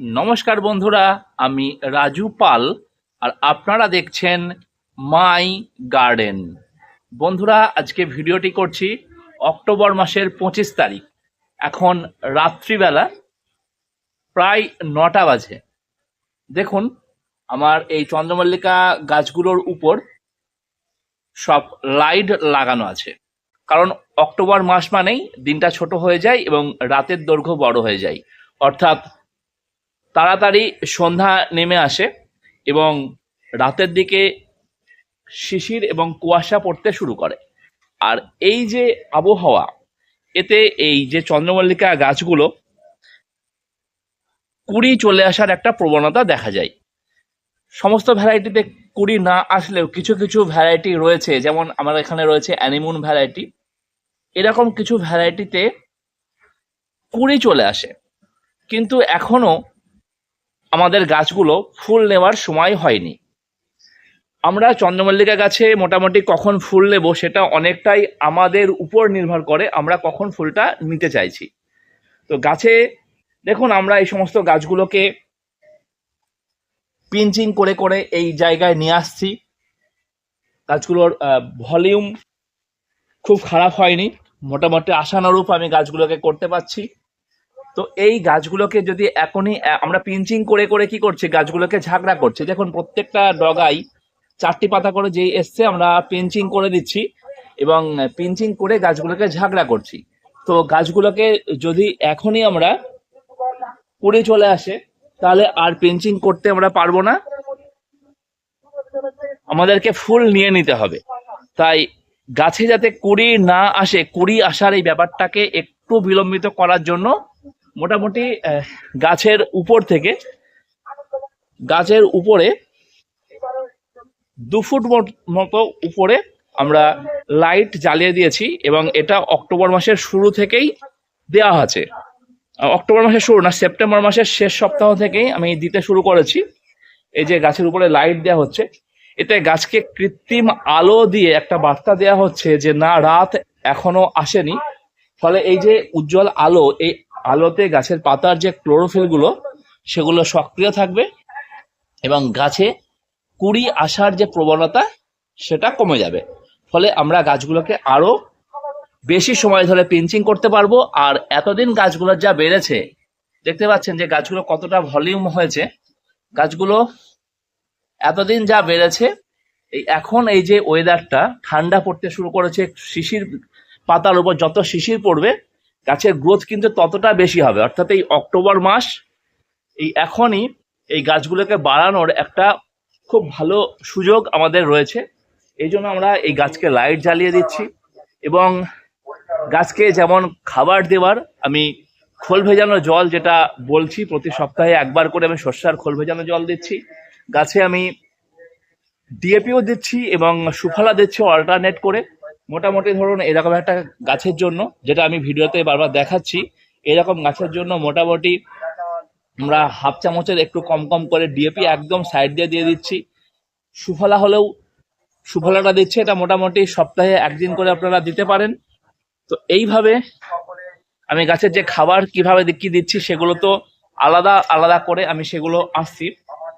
নমস্কার বন্ধুরা, আমি রাজু পাল, আর আপনারা দেখছেন মাই গার্ডেন। বন্ধুরা, আজকে ভিডিওটি করছি অক্টোবর মাসের পঁচিশ তারিখ। এখন রাত্রিবেলা, প্রায় নটা বাজে। দেখুন, আমার এই চন্দ্রমল্লিকা গাছগুলোর উপর সব লাইট লাগানো আছে। কারণ অক্টোবর মাস মানেই দিনটা ছোট হয়ে যায় এবং রাতের দৈর্ঘ্য বড় হয়ে যায়। অর্থাৎ তাড়াতাড়ি সন্ধ্যা নেমে আসে এবং রাতের দিকে শিশির এবং কুয়াশা পড়তে শুরু করে। আর এই যে আবহাওয়া, এতে এই যে চন্দ্রমল্লিকা গাছগুলো কুড়ি চলে আসার একটা প্রবণতা দেখা যায়। সমস্ত ভ্যারাইটিতে কুড়ি না আসলেও কিছু কিছু ভ্যারাইটি রয়েছে, যেমন আমার এখানে রয়েছে অ্যানিমুন ভ্যারাইটি। এরকম কিছু ভ্যারাইটিতে কুড়ি চলে আসে। কিন্তু এখনও আমাদের গাছগুলো ফুল নেওয়ার সময় হয়নি। আমরা চন্দ্রমল্লিকা গাছে মোটামুটি কখন ফুল নেব সেটা অনেকটাই আমাদের উপর নির্ভর করে আমরা কখন ফুলটা নিতে চাইছি। তো গাছে, দেখুন আমরা এই সমস্ত গাছগুলোকে পিঞ্চিং করে করে এই জায়গায় নিয়ে আসছি। গাছগুলোর ভলিউম খুব খারাপ হয়নি। মোটামুটি আশানুরূপ আমি গাছগুলোকে করতে পারছি। তো এই গাছগুলোকে যদি এখনই আমরা পিঞ্চিং করে করে কি করছি? গাছগুলোকে ঝাঁকড়া করছি। দেখুন, প্রত্যেকটা ডগাই চারটি পাতা করে যেই এসছে, আমরা পিঞ্চিং করে দিচ্ছি এবং পিঞ্চিং করে গাছগুলোকে ঝাঁকড়া করছি। তো গাছগুলোকে যদি এখনই আমরা কুড়ে চলে আসে, তাহলে আর পিঞ্চিং করতে আমরা পারব না। আমাদেরকে ফুল নিয়ে নিতে হবে। তাই গাছে যাতে কুড়ি না আসে, কুড়ি আসার এই ব্যাপারটাকে একটু বিলম্বিত করার জন্য মোটামুটি গাছের উপর থেকে, গাছের উপরে দু ফুট মতো উপরে আমরা লাইট জ্বালিয়ে দিয়েছি এবং এটা অক্টোবর মাসের শুরু থেকেই দেওয়া আছে। অক্টোবর মাসের শুরু না, সেপ্টেম্বর মাসের শেষ সপ্তাহ থেকেই আমি দিতে শুরু করেছি। এই যে গাছের উপরে লাইট দেওয়া হচ্ছে, এতে গাছকে কৃত্রিম আলো দিয়ে একটা বার্তা দেওয়া হচ্ছে যে, না, রাত এখনও আসেনি। ফলে এই যে উজ্জ্বল আলো, এই আলোতে গাছের পাতার যে ক্লোরোফিলগুলো, সেগুলো সক্রিয় থাকবে এবং গাছে কুড়ি আসার যে প্রবণতা, সেটা কমে যাবে। ফলে আমরা গাছগুলোকে আরও বেশি সময় ধরে পিঞ্চিং করতে পারব। আর এতদিন গাছগুলোর যা বেড়েছে, দেখতে পাচ্ছেন যে গাছগুলো কতটা ভলিউম হয়েছে। গাছগুলো এতদিন যা বেড়েছে, এই এখন এই যে ওয়েদারটা ঠান্ডা পড়তে শুরু করেছে, শিশির পাতার উপর যত শিশির পড়বে গাছের গ্রোথ কিন্তু ততটা বেশি হবে। অর্থাৎ এই অক্টোবর মাস, এই এখনই এই গাছগুলোকে বাড়ানোর একটা খুব ভালো সুযোগ আমাদের রয়েছে। এই জন্য আমরা এই গাছকে লাইট জ্বালিয়ে দিচ্ছি এবং গাছকে যেমন খাবার দেওয়ার, আমি খোল ভেজানো জল যেটা বলছি, প্রতি সপ্তাহে একবার করে আমি শস্যার খোল ভেজানো জল দিচ্ছি। গাছে আমি ডিএপিও দিচ্ছি এবং সুফলা দিচ্ছি অল্টারনেট করে। মোটামুটি ধরুন এরকম একটা গাছের জন্য, যেটা আমি ভিডিওতে বারবার দেখাচ্ছি, এরকম গাছের জন্য মোটামুটি আমরা হাফ চামচের একটু কম কম করে ডিএপি একদম সাইড দিয়ে দিয়ে দিচ্ছি। সুফলা হলেও সুফলাটা দিচ্ছে, এটা মোটামুটি সপ্তাহে একদিন করে আপনারা দিতে পারেন। তো এইভাবে আমি গাছের যে খাবার কীভাবে কি দিচ্ছি সেগুলো তো আলাদা আলাদা করে আমি সেগুলো আসছি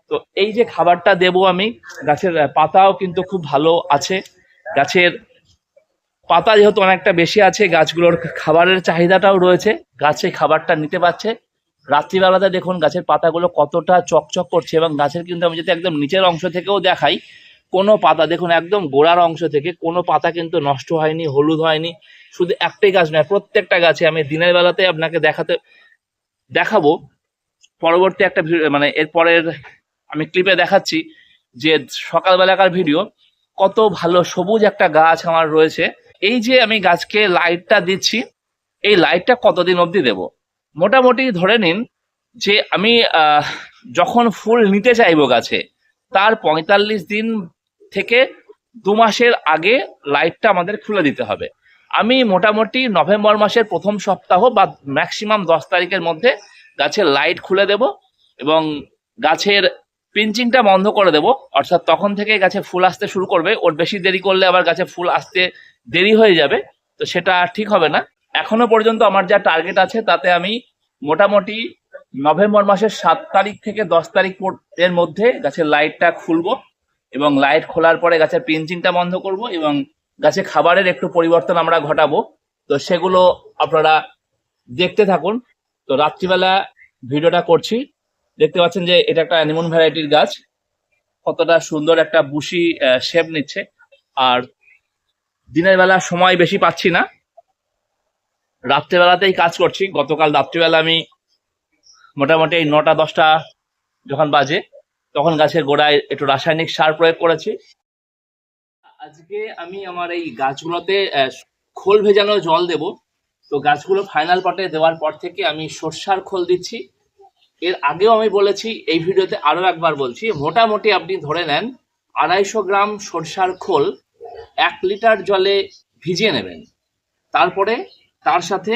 তো এই যে খাবারটা দেবো আমি, গাছের পাতাও কিন্তু খুব ভালো আছে। গাছের পাতা যেহেতু অনেকটা বেশি আছে, গাছগুলোর খাবারের চাহিদাটাও রয়েছে। গাছে খাবারটা নিতে পারছে। রাত্রিবেলাতে দেখুন গাছের পাতাগুলো কতটা চকচক করছে এবং গাছের কিন্তু আমি যদি একদম নিচের অংশ থেকেও দেখাই, কোনো পাতা দেখুন একদম গোড়ার অংশ থেকে কোনো পাতা কিন্তু নষ্ট হয়নি, হলুদ হয়নি। শুধু একটাই গাছ নয়, প্রত্যেকটা গাছে আমি দিনের বেলাতে আপনাকে দেখাতে, দেখাবো। পরবর্তী একটা মানে এরপরের আমি ক্লিপে দেখাচ্ছি যে সকালবেলাকার ভিডিও, কত ভালো সবুজ একটা গাছ আমার রয়েছে। এই যে আমি গাছকে লাইটটা দিচ্ছি, এই লাইটটা কতদিন অবধি দেব? মোটামুটি ধরে নিন যে আমি যখন ফুল নিতে চাইব গাছে, তার পঁয়তাল্লিশ দিন থেকে দু মাসের আগে লাইটটা আমাদের খুলে দিতে হবে। আমি মোটামুটি নভেম্বর মাসের প্রথম সপ্তাহ বা ম্যাক্সিমাম দশ তারিখের মধ্যে গাছের লাইট খুলে দেব এবং গাছের পিঞ্চিংটা বন্ধ করে দেব। অর্থাৎ তখন থেকে গাছে ফুল আসতে শুরু করবে। ওর বেশি দেরি করলে আবার গাছে ফুল আসতে দেরি হয়ে যাবে, তো সেটা ঠিক হবে না। এখনও পর্যন্ত আমার যা টার্গেট আছে, তাতে আমি মোটামুটি নভেম্বর মাসের সাত তারিখ থেকে দশ তারিখ এর মধ্যে গাছের লাইটটা খুলবো এবং লাইট খোলার পরে গাছের পিঞ্চিংটা বন্ধ করব এবং গাছে খাবারের একটু পরিবর্তন আমরা ঘটাবো। তো সেগুলো আপনারা দেখতে থাকুন। তো রাত্রিবেলা ভিডিওটা করছি। দেখতে পাচ্ছেন যে এটা একটা অ্যানিমন ভ্যারাইটির গাছ। কতটা সুন্দর একটা বুশি শেপ নিচ্ছে। আর দিনের বেলা সময় বেশি পাচ্ছি না। রাত্রেবেলাতেই কাজ করছি। গতকাল রাত্রিবেলা আমি মোটামুটি এই নটা, দশটা যখন বাজে, তখন গাছের গোড়ায় একটু রাসায়নিক সার প্রয়োগ করেছি। আজকে আমি আমার এই গাছগুলোতে খোল ভেজানো জল দেব। তো গাছগুলো ফাইনাল পটে দেওয়ার পর থেকে আমি সর্ষার খোল দিচ্ছি। এর আগেও আমি বলেছি, এই ভিডিওতে আরও একবার বলছি, মোটামুটি আপনি ধরে নেন আড়াইশো গ্রাম সর্ষার খোল এক লিটার জলে ভিজিয়ে নেবেন। তারপরে তার সাথে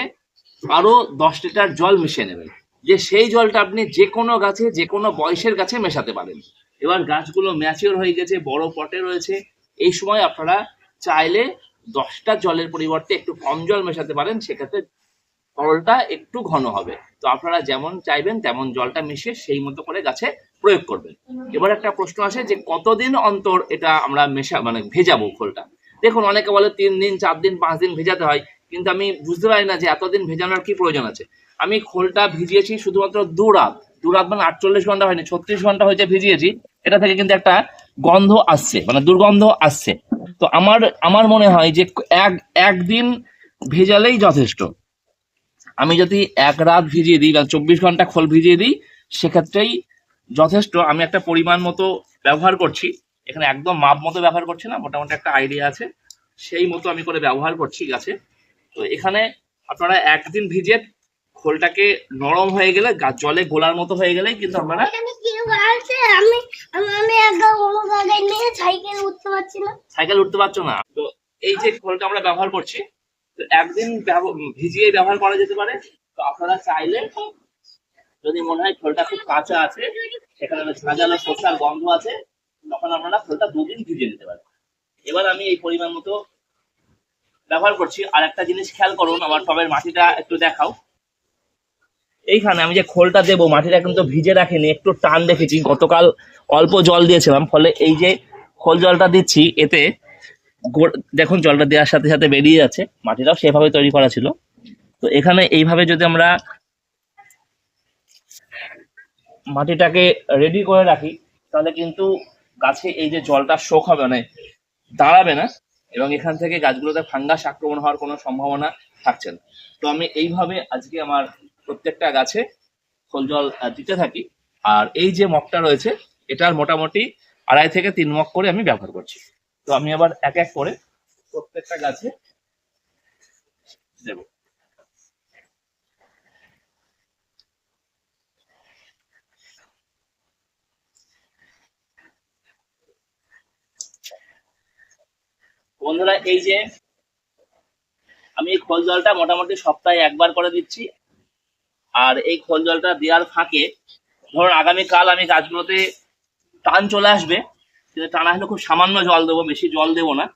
আরও দশ লিটার জল মিশিয়ে নেবেন। যে সেই জলটা আপনি যে কোনো গাছে, যে কোনো বয়সের গাছে মেশাতে পারেন। এবার গাছগুলো ম্যাচিওর হয়ে গেছে, বড় পটে রয়েছে। এই সময় আপনারা চাইলে দশটা জলের পরিবর্তে একটু কম জল মেশাতে পারেন। সেক্ষেত্রে তরলটা একটু ঘন হবে। তো আপনারা যেমন চাইবেন তেমন জলটা মিশিয়ে সেই মতো করে গাছে প্রয়োগ করবেন। এবার একটা প্রশ্ন আসে যে কতদিন অন্তর এটা আমরা মেশা মানে ভেজাবো খোলটা দেখুন, অনেকে বলে তিন দিন, চার দিন, পাঁচ দিন ভেজাতে হয়। কিন্তু আমি বুঝতে পারি না যে এতদিন ভেজানোর কি প্রয়োজন আছে। আমি খোলটা ভিজিয়েছি শুধুমাত্র দু রাত। দু রাত মানে আটচল্লিশ ঘণ্টা হয়নি, ছত্রিশ ঘণ্টা হয়েছে ভিজিয়েছি। এটা থেকে কিন্তু একটা গন্ধ আসছে মানে দুর্গন্ধ আসছে। তো আমার আমার মনে হয় যে এক, একদিন ভেজালেই যথেষ্ট। আমি যদি এক রাত ভিজিয়ে দিই বা চব্বিশ ঘণ্টা খোল ভিজিয়ে দিই সেক্ষেত্রেই যথেষ্ট আমি একটা পরিমাণ মতো ব্যবহার করছি। এখানে একদম মাপ মতো ব্যবহার করছি না মোটামুটি একটা আইডিয়া আছে। সেই মতো আমি করে ব্যবহার করছি গাছে। তো এখানে আপনারা একদিন ভিজে খোলটাকে নরম হয়ে গেলে গাছ জলে গোলার মতো হয়ে গেলে কিন্তু আপনারা সাইকেল উঠতে পারছ না। তো এই যে খোলটা আমরা ব্যবহার করছি তো একদিন ভিজিয়ে ব্যবহার করা যেতে পারে। তো আপনারা চাইলে যদি মনে হয় খোলটা খুব কাঁচা আছে, সেখানে সাজানো শসার গন্ধ আছে, তখন আপনারা খোলটা দুদিন ভিজিয়ে নিতে পারেন। এবার আমি এই পরিমাণ মতো ব্যবহার করছি। আর একটা জিনিস খেয়াল করুন, আমার টবের মাটিটা একটু দেখাও। এইখানে আমি যে খোলটা দেবো, মাটিটা কিন্তু ভিজে রাখিনি, একটু টান দেখেছি। গতকাল অল্প জল দিয়েছিলাম, ফলে এই যে খোল জলটা দিচ্ছি, এতে দেখুন, জলটা দেওয়ার সাথে সাথে বেরিয়ে যাচ্ছে। মাটিটাও সেভাবে তৈরি করা ছিল। তো এখানে এইভাবে যদি আমরা মাটিটাকে রেডি করে রাখি, তাহলে কিন্তু গাছে এই যে জলটা শোক হবে মানে দাঁড়াবে না, এবং এখান থেকে গাছগুলোতে ফাঙ্গাস আক্রমণ হওয়ার কোনো সম্ভাবনা থাকছে না। তো আমি এইভাবে আজকে আমার প্রত্যেকটা গাছে খোল জল দিতে থাকি। আর এই যে মগটা রয়েছে, এটার মোটামুটি আড়াই থেকে তিন মগ করে আমি ব্যবহার করছি। তো আমি আবার এক এক করে প্রত্যেকটা গাছে দেব। বন্ধুরা, এই যে আমি এই খোল জলটা মোটামুটি সপ্তাহে একবার করে দিচ্ছি। আর এই খোল জলটা দেওয়ার ফাঁকে ধরুন আগামীকাল আমি গাছগুলোতে টান চলে আসবে। কিন্তু টানা হলে খুব সামান্য জল দেবো, বেশি জল দেবো না।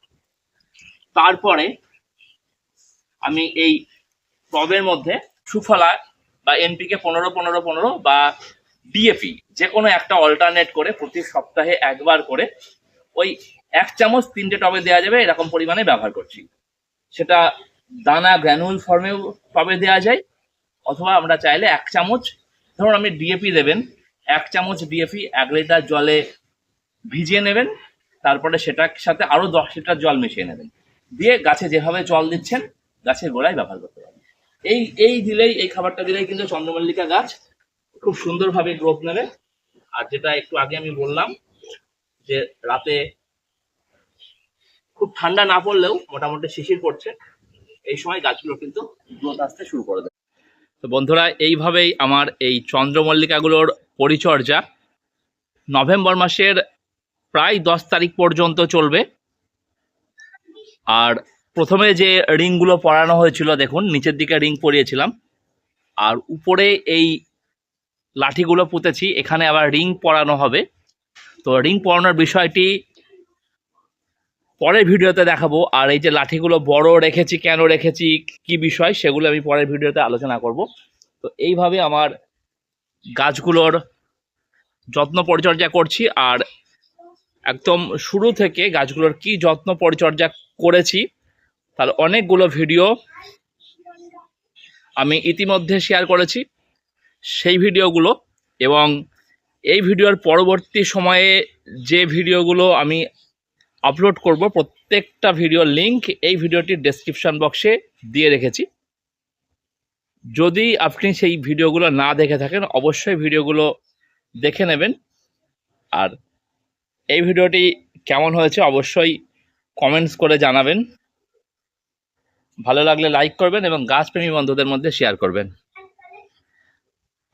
তারপরে আমি এই টবের মধ্যে সুফলা বা এনপিকে পনেরো পনেরো পনেরো বা ডিএপি যে কোনো একটা অল্টারনেট করে প্রতি সপ্তাহে একবার করে ওই এক চামচ তিনটে টবে দেওয়া যাবে, এরকম পরিমাণে ব্যবহার করছি। সেটা দানা গ্র্যানুল ফর্মেও টবে দেওয়া যায়, অথবা আমরা চাইলে এক চামচ, ধরুন আপনি ডিএপি দেবেন, এক চামচ ডিএপি, এক লিটার জলে ভিজিয়ে নেবেন, তারপরে সেটার সাথে আরও দশ লিটার জল মিশিয়ে নেবেন। দিয়ে গাছে যেভাবে জল দিচ্ছেন, গাছের গোড়ায় ব্যবহার করতে পারেন এই এই দিলেই, এই খাবারটা দিলেই কিন্তু চন্দ্রমল্লিকা গাছ খুব সুন্দরভাবে গ্রোথ নেবে। আর যেটা একটু আগে আমি বললাম, যে রাতে খুব ঠান্ডা না পড়লেও মোটামুটি শিশির পড়ছে, এই সময় গাছগুলো কিন্তু গ্রোথ আসতে শুরু করে দেবে। তো বন্ধুরা, এইভাবেই আমার এই চন্দ্রমল্লিকাগুলোর পরিচর্যা। নভেম্বর মাসের প্রায় দশ তারিখ পর্যন্ত চলবে। আর প্রথমে যে রিংগুলো পরানো হয়েছিল, দেখুন, নিচের দিকে রিং পরিয়েছিলাম। আর উপরে এই লাঠিগুলো পুঁতেছি, এখানে আবার রিং পরানো হবে। তো রিং পরানোর বিষয়টি পরের ভিডিওতে দেখাবো। আর এই যে লাঠিগুলো বড় রেখেছি, কেন রেখেছি, কি বিষয়, সেগুলো আমি পরের ভিডিওতে আলোচনা করব। তো এইভাবে আমার গাছগুলোর যত্ন পরিচর্যা করছি। আর একদম শুরু থেকে গাছগুলোর কি যত্ন পরিচর্যা করেছি, তার অনেকগুলো ভিডিও আমি ইতিমধ্যে শেয়ার করেছি। সেই ভিডিওগুলো এবং এই ভিডিওর পরবর্তী সময়ে যে ভিডিওগুলো আমি আপলোড করব, প্রত্যেকটা ভিডিওর লিংক এই ভিডিওটির ডেসক্রিপশন বক্সে দিয়ে রেখেছি। যদি আপনি সেই ভিডিওগুলো না দেখে থাকেন, অবশ্যই ভিডিওগুলো দেখে নেবেন। আর এই ভিডিওটি কেমন হয়েছে অবশ্যই কমেন্টস করে জানাবেন। ভালো লাগলে লাইক করবেন এবং গাছপ্রেমী বন্ধুদের মধ্যে শেয়ার করবেন।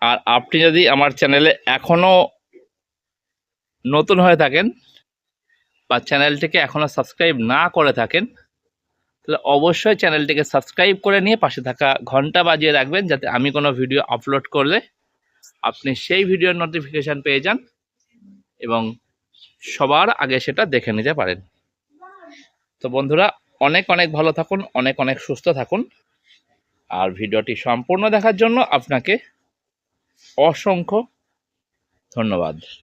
আর আপনি যদি আমার চ্যানেলে এখনও নতুন হয়ে থাকেন বা চ্যানেলটিকে এখনও সাবস্ক্রাইব না করে থাকেন, তাহলে অবশ্যই চ্যানেলটিকে সাবস্ক্রাইব করে নিয়ে পাশে থাকা ঘণ্টা বাজিয়ে রাখবেন যাতে আমি কোনো ভিডিও আপলোড করলে আপনি সেই ভিডিওর নোটিফিকেশান পেয়ে যান এবং সবার আগে সেটা দেখে নিতে পারেন। তো বন্ধুরা, অনেক অনেক ভালো থাকুন, অনেক অনেক সুস্থ থাকুন। আর ভিডিওটি সম্পূর্ণ দেখার জন্য আপনাকে অসংখ্য ধন্যবাদ।